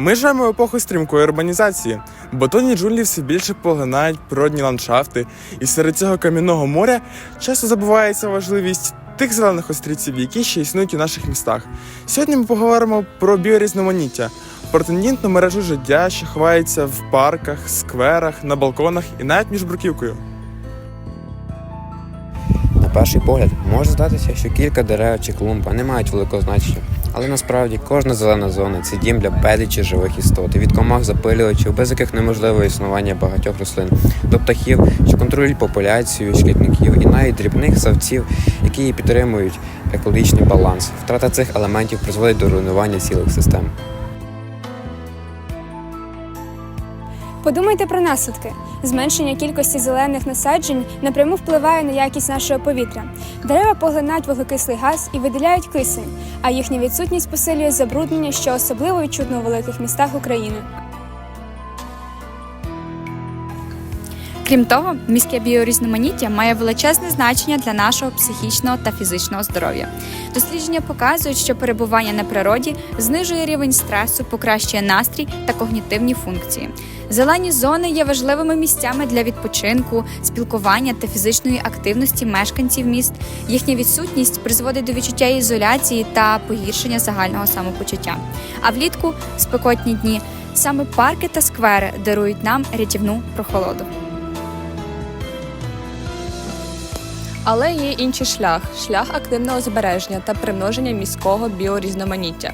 Ми живемо в епоху стрімкої урбанізації. Бетонні джунглі все більше поглинають природні ландшафти, і серед цього кам'яного моря часто забувається важливість тих зелених острівців, які ще існують у наших містах. Сьогодні ми поговоримо про біорізноманіття, про тендітну мережу життя, що ховається в парках, скверах, на балконах і навіть між бруківкою. На перший погляд може здатися, що кілька дерев чи клумба не мають великого значення, але насправді кожна зелена зона це дім для безлічі живих істот, від комах запилювачів, без яких неможливе існування багатьох рослин, до птахів, що контролюють популяцію, шкідників і навіть дрібних савців, які її підтримують екологічний баланс. Втрата цих елементів призводить до руйнування цілих систем. Подумайте про наслідки. Зменшення кількості зелених насаджень напряму впливає на якість нашого повітря. Дерева поглинають вуглекислий газ і виділяють кисень, а їхня відсутність посилює забруднення, що особливо відчутно у великих містах України. Крім того, міське біорізноманіття має величезне значення для нашого психічного та фізичного здоров'я. Дослідження показують, що перебування на природі знижує рівень стресу, покращує настрій та когнітивні функції. Зелені зони є важливими місцями для відпочинку, спілкування та фізичної активності мешканців міст. Їхня відсутність призводить до відчуття ізоляції та погіршення загального самопочуття. А влітку спекотні дні саме парки та сквери дарують нам рятівну прохолоду. Але є інший шлях шлях активного збереження та примноження міського біорізноманіття.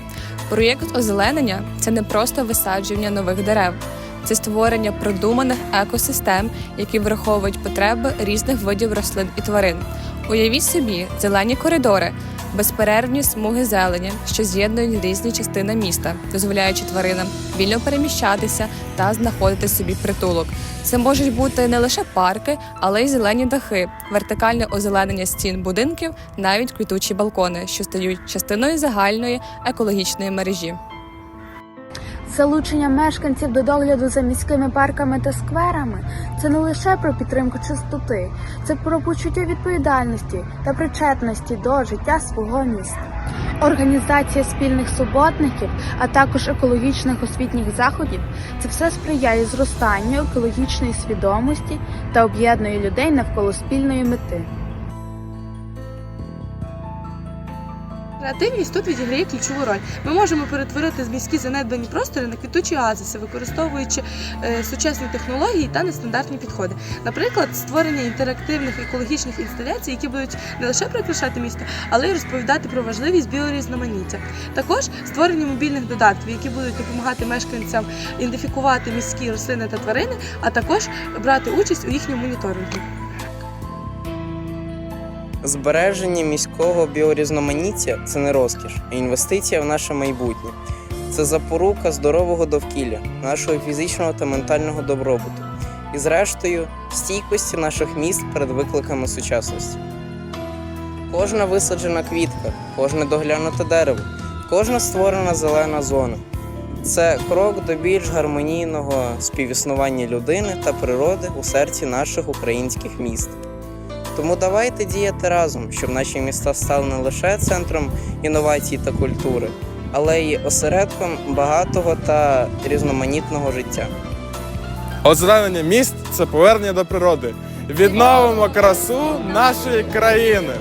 Проєкт озеленення це не просто висаджування нових дерев, це створення продуманих екосистем, які враховують потреби різних видів рослин і тварин. Уявіть собі зелені коридори, безперервні смуги зелені, що з'єднують різні частини міста, дозволяючи тваринам вільно переміщатися та знаходити собі притулок. Це можуть бути не лише парки, але й зелені дахи, вертикальне озеленення стін будинків, навіть квітучі балкони, що стають частиною загальної екологічної мережі. Залучення мешканців до догляду за міськими парками та скверами це не лише про підтримку чистоти, це про почуття відповідальності та причетності до життя свого міста. Організація спільних суботників, а також екологічних освітніх заходів це все сприяє зростанню екологічної свідомості та об'єднує людей навколо спільної мети. Креативність тут відіграє ключову роль. Ми можемо перетворити міські занедбані простори на квітучі оазиси, використовуючи е, сучасні технології та нестандартні підходи. Наприклад, створення інтерактивних екологічних інсталяцій, які будуть не лише прикрашати місто, але й розповідати про важливість біорізноманіття. Також створення мобільних додатків, які будуть допомагати мешканцям ідентифікувати міські рослини та тварини, а також брати участь у їхньому моніторингу. Збереження міського біорізноманіття це не розкіш, а інвестиція в наше майбутнє. Це запорука здорового довкілля, нашого фізичного та ментального добробуту і, зрештою, стійкості наших міст перед викликами сучасності. Кожна висаджена квітка, кожне доглянуте дерево, кожна створена зелена зона це крок до більш гармонійного співіснування людини та природи у серці наших українських міст. Тому давайте діяти разом, щоб наші міста стали не лише центром інновацій та культури, але й осередком багатого та різноманітного життя. Озеленення міст це повернення до природи. Відновимо красу нашої країни.